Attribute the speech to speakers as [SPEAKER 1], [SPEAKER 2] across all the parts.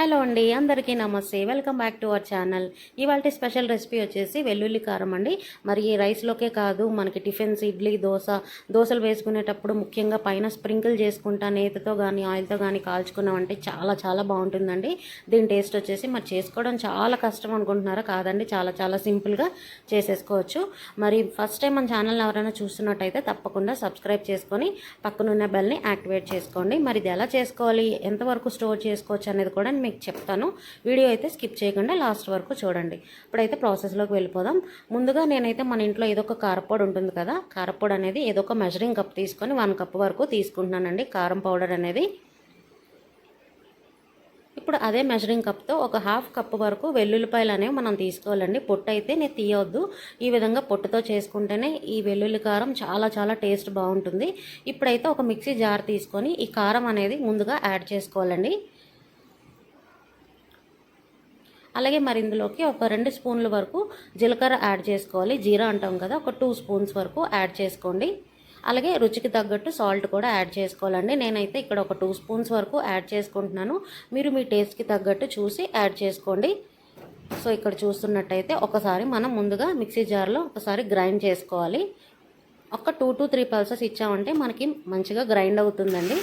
[SPEAKER 1] Hello అండి అందరికీ నమస్తే. Welcome back to our channel ఇవాళ స్పెషల్ రెసిపీ వచ్చేసి వెల్లుల్లి కారం అండి. మరి ఈ రైస్లోకే కాదు మనకి టిఫిన్స్ ఇడ్లీ దోశ దోశలు వేసుకునేటప్పుడు ముఖ్యంగా పైన స్ప్రింకిల్ చేసుకుంటా నేతతో కానీ ఆయిల్తో కానీ కాల్చుకున్నామంటే చాలా చాలా బాగుంటుందండి. దీని టేస్ట్ వచ్చేసి మరి చేసుకోవడం చాలా కష్టం అనుకుంటున్నారా? కాదండి చాలా చాలా సింపుల్గా చేసేసుకోవచ్చు. మరి ఫస్ట్ టైం మన ఛానల్ ఎవరైనా చూస్తున్నట్టయితే తప్పకుండా సబ్స్క్రైబ్ చేసుకొని పక్కనున్న బెల్ని యాక్టివేట్ చేసుకోండి. మరి ఇది ఎలా చేసుకోవాలి? ఎంతవరకు స్టోర్ చేసుకోవచ్చు అనేది కూడా మీకు చెప్తాను. వీడియో అయితే స్కిప్ చేయకుండా లాస్ట్ వరకు చూడండి. ఇప్పుడైతే ప్రాసెస్లోకి వెళ్ళిపోదాం. ముందుగా నేనైతే మన ఇంట్లో ఏదో ఒక కారపొడి ఉంటుంది కదా కారపొడి అనేది ఏదో ఒక మెజరింగ్ కప్ తీసుకొని వన్ కప్ వరకు తీసుకుంటున్నానండి కారం పౌడర్ అనేది. ఇప్పుడు అదే మెజరింగ్ కప్తో ఒక హాఫ్ కప్ వరకు వెల్లుల్లిపాయలు అనేవి మనం తీసుకోవాలండి. పొట్టు అయితే నేను తీయవద్దు ఈ విధంగా పొట్టుతో చేసుకుంటేనే ఈ వెల్లుల్లి కారం చాలా చాలా టేస్ట్ బాగుంటుంది. ఇప్పుడైతే ఒక మిక్సీ జార్ తీసుకొని ఈ కారం అనేది ముందుగా యాడ్ చేసుకోవాలండి. అలాగే మరి ఇందులోకి ఒక రెండు స్పూన్ల వరకు జీలకర్ర యాడ్ చేసుకోవాలి. జీరా అంటాం కదా ఒక టూ స్పూన్స్ వరకు యాడ్ చేసుకోండి. అలాగే రుచికి తగ్గట్టు సాల్ట్ కూడా యాడ్ చేసుకోవాలండి. నేనైతే ఇక్కడ ఒక టూ స్పూన్స్ వరకు యాడ్ చేసుకుంటున్నాను. మీరు మీ టేస్ట్కి తగ్గట్టు చూసి యాడ్ చేసుకోండి. సో ఇక్కడ చూస్తున్నట్టయితే ఒకసారి మనం ముందుగా మిక్సీ జార్లో ఒకసారి గ్రైండ్ చేసుకోవాలి. ఒక టూ టు త్రీ పల్సెస్ ఇచ్చామంటే మనకి మంచిగా గ్రైండ్ అవుతుందండి.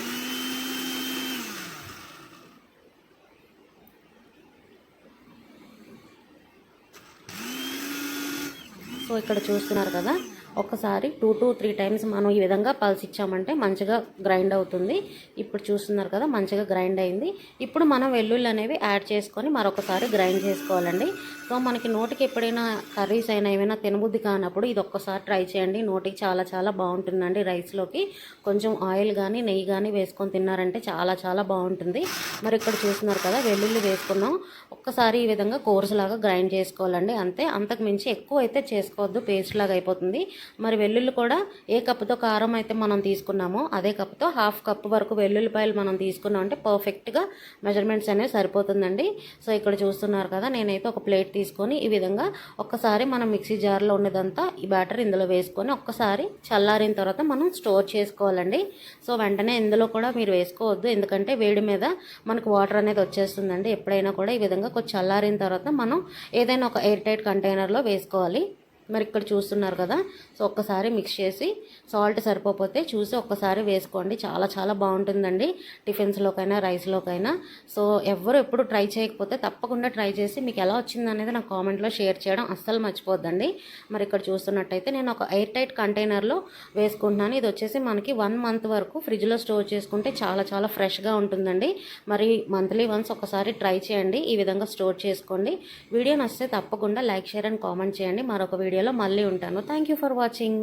[SPEAKER 1] సో ఇక్కడ చూస్తున్నారు కదా. ఒకసారి టూ టు త్రీ టైమ్స్ మనం ఈ విధంగా పల్స్ ఇచ్చామంటే మంచిగా గ్రైండ్ అవుతుంది. ఇప్పుడు చూస్తున్నారు కదా మంచిగా గ్రైండ్ అయింది. ఇప్పుడు మనం వెల్లుల్లి అనేవి యాడ్ చేసుకొని మరొకసారి గ్రైండ్ చేసుకోవాలండి. సో మనకి నోటికి ఎప్పుడైనా కర్రీస్ అయినా ఏమైనా తినబుద్ధి కానప్పుడు ఇది ఒక్కసారి ట్రై చేయండి. నోటికి చాలా చాలా బాగుంటుందండి రైస్లోకి. కొంచెం ఆయిల్ కానీ నెయ్యి కానీ వేసుకొని తిన్నారంటే చాలా చాలా బాగుంటుంది. మరి ఇక్కడ చూస్తున్నారు కదా వెల్లుల్లి వేసుకున్నాం. ఒక్కసారి ఈ విధంగా కోర్స్ లాగా గ్రైండ్ చేసుకోవాలండి. అంతే అంతకు మించి ఎక్కువ అయితే చేసుకోవద్దు. పేస్ట్ లాగా అయిపోతుంది. మరి వెల్లుల్లి కూడా ఏ కప్పుతో కారం అయితే మనం తీసుకున్నామో అదే కప్పుతో హాఫ్ కప్ వరకు వెల్లుల్లిపాయలు మనం తీసుకున్నాం అంటే పర్ఫెక్ట్గా మెజర్మెంట్స్ అనేవి సరిపోతుందండి. సో ఇక్కడ చూస్తున్నారు కదా నేనైతే ఒక ప్లేట్ తీసుకొని ఈ విధంగా ఒక్కసారి మనం మిక్సీ జార్లో ఉన్నదంతా ఈ బ్యాటర్ ఇందులో వేసుకొని ఒక్కసారి చల్లారిన తర్వాత మనం స్టోర్ చేసుకోవాలండి. సో వెంటనే ఇందులో కూడా మీరు వేసుకోవద్దు. ఎందుకంటే వేడి మీద మనకు వాటర్ అనేది వచ్చేస్తుందండి. ఎప్పుడైనా కూడా ఈ విధంగా కొంచెం చల్లారిన తర్వాత మనం ఏదైనా ఒక ఎయిర్ టైట్ కంటైనర్లో వేసుకోవాలి. మరి ఇక్కడ చూస్తున్నారు కదా సో ఒక్కసారి మిక్స్ చేసి సాల్ట్ సరిపోతే చూసి ఒక్కసారి వేసుకోండి. చాలా చాలా బాగుంటుందండి టిఫిన్స్లోకైనా రైస్లోకైనా. సో ఎవరు ఎప్పుడు ట్రై చేయకపోతే తప్పకుండా ట్రై చేసి మీకు ఎలా వచ్చింది అనేది నాకు కామెంట్లో షేర్ చేయడం అస్సలు మర్చిపోద్దండి. మరి ఇక్కడ చూస్తున్నట్టయితే నేను ఒక ఎయిర్ టైట్ కంటైనర్లో వేసుకుంటున్నాను. ఇది వచ్చేసి మనకి వన్ మంత్ వరకు ఫ్రిడ్జ్లో స్టోర్ చేసుకుంటే చాలా చాలా ఫ్రెష్గా ఉంటుందండి. మరి మంత్లీ వన్స్ ఒకసారి ట్రై చేయండి. ఈ విధంగా స్టోర్ చేసుకోండి. వీడియో నచ్చితే తప్పకుండా లైక్ షేర్ అండ్ కామెంట్ చేయండి. మరొక వీడియో వీడియోలో మళ్ళీ ఉంటాను. Thank you for watching